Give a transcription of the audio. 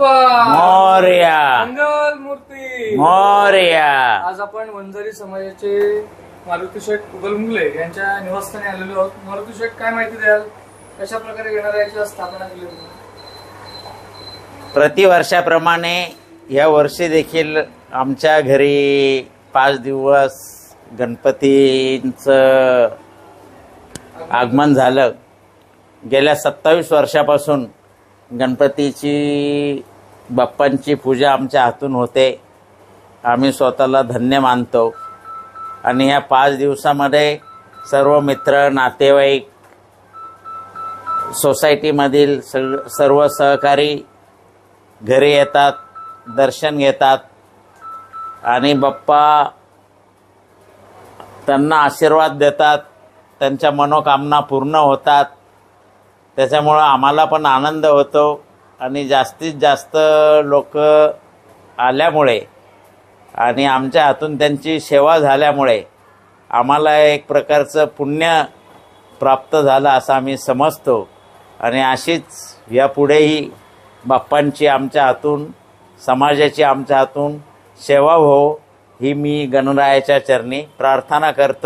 बाप्पा मोर्या! मंगल मूर्ती! मोर्या! आज आपण वंजारी समाजाचे मारुती शेठ उगलमुंगले यांच्या निवासस्थानी आलेलो आहोत. मारुती शेठ काय माहिती द्याल? कशा प्रकारे गणरायाची स्थापना केली होती? प्रतिवर्षाप्रमाणे या वर्षी देखील आमच्या घरी पाच दिवस गणपतींचं आगमन झालं. गेल्या सत्तावीस वर्षापासून गणपतीची बाप्पांची पूजा आमच्या हातून होते. आम्ही स्वतःला धन्य मानतो. आणि या पाच दिवसामध्ये सर्व मित्र नातेवाईक सोसायटीमधील सग सर्व सहकारी घरी येतात दर्शन घेतात. आणि बाप्पा त्यांना आशीर्वाद देतात. त्यांच्या मनोकामना पूर्ण होतात. त्याच्यामुळं आम्हाला पण आनंद होतो. आणि जास्तीत जास्त लोक आल्यामुळे आणि आमच्या हातून त्यांची सेवा झाल्यामुळे आम्हाला एक प्रकारचं पुण्य प्राप्त झालं असं आम्ही समजतो. आणि अशीच यापुढेही बाप्पांची आमच्या हातून समाजाची आमच्या हातून सेवा हो ही मी गणरायाच्या चरणी प्रार्थना करतो.